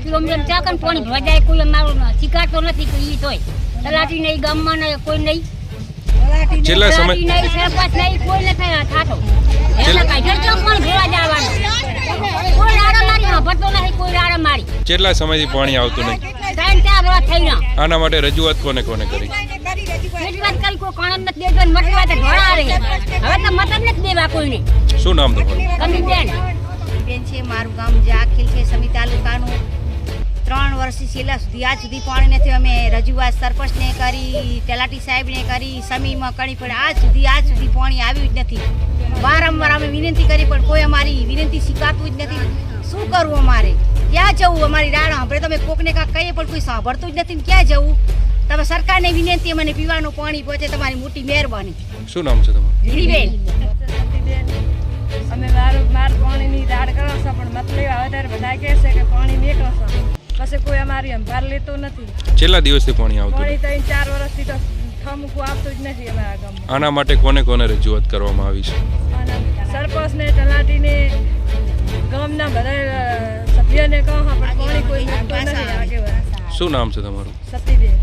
તલાટી અમને એમ ચાકન પાણી ભરવા જાય કોઈ અમારો શીખાતો નથી કે ઈ તોય. તલાટી નહીં ગામમાં ને કોઈ નહીં. છેલ્લા સમય નહીં સરપંચ નહીં કોઈ નથી થાતો. એટલે કાઢે તો પણ ભેવા જવાનું? કોઈ રાડા મારી ભરતો નથી કોઈ રાડા મારી કેટલા સમયથી પાણી આવતું નહીં ત્રણ ચાર વર્ષ થઈ ના. આના માટે રજૂઆત કોને કોને કરી? રજૂઆત કરી કોઈ કોણ નથી દેતો ને મટવા તો ઢોળા આવે હવે તો મત જ નથી દેવા કોઈને. શું નામ તમારું? કમી બેન બેન છે મારું ગામ જાખીલ છે સમી તાલુકાનું ત્રણ વર્ષથી છેલ્લા સુધી આજ સુધી પાણી નથી અમે રજૂઆત સરપંચને કરી તલાટી સાહેબને કરી સમીમાં કરી પણ આજ સુધી આજ સુધી પાણી આવ્યું જ નથી. વારંવાર અમે વિનંતી કરી પણ કોઈ અમારી વિનંતી સ્વીકારતું જ નથી. શું કરવું અમારે? ક્યાં જવું અમારી રાણ? આપણે તમે કોકને કાંક કહીએ પણ કોઈ સાંભળતું જ નથી ને ક્યાં જવું? તમે સરકારને વિનંતી મને પીવાનું પાણી પહોંચે તમારી મોટી મહેરબાની. શું નામ છે તમારું? ગીરીબેન અમે મારું માર પાણીની દાડ કરો છો પણ મતલબ લેવા વધારે બધા કહે છે કે પાણી નીકળો છો. પછી કોઈ અમારી અંભાર લેતો નથી. છેલ્લા દિવસથી પાણી આવતું પાણી ત્યાં ત્રણ ચાર વર્ષથી તો ઠમકું આપતું જ નથી અમારા ગામમાં. આના માટે કોને કોને રજૂઆત કરવામાં આવી છે? સરપંચને તલાટીને ગામના બધા સભ્યને કહો પણ પાણી કોઈ નથી આગેવાન. શું નામ છે તમારું? સતીબેન.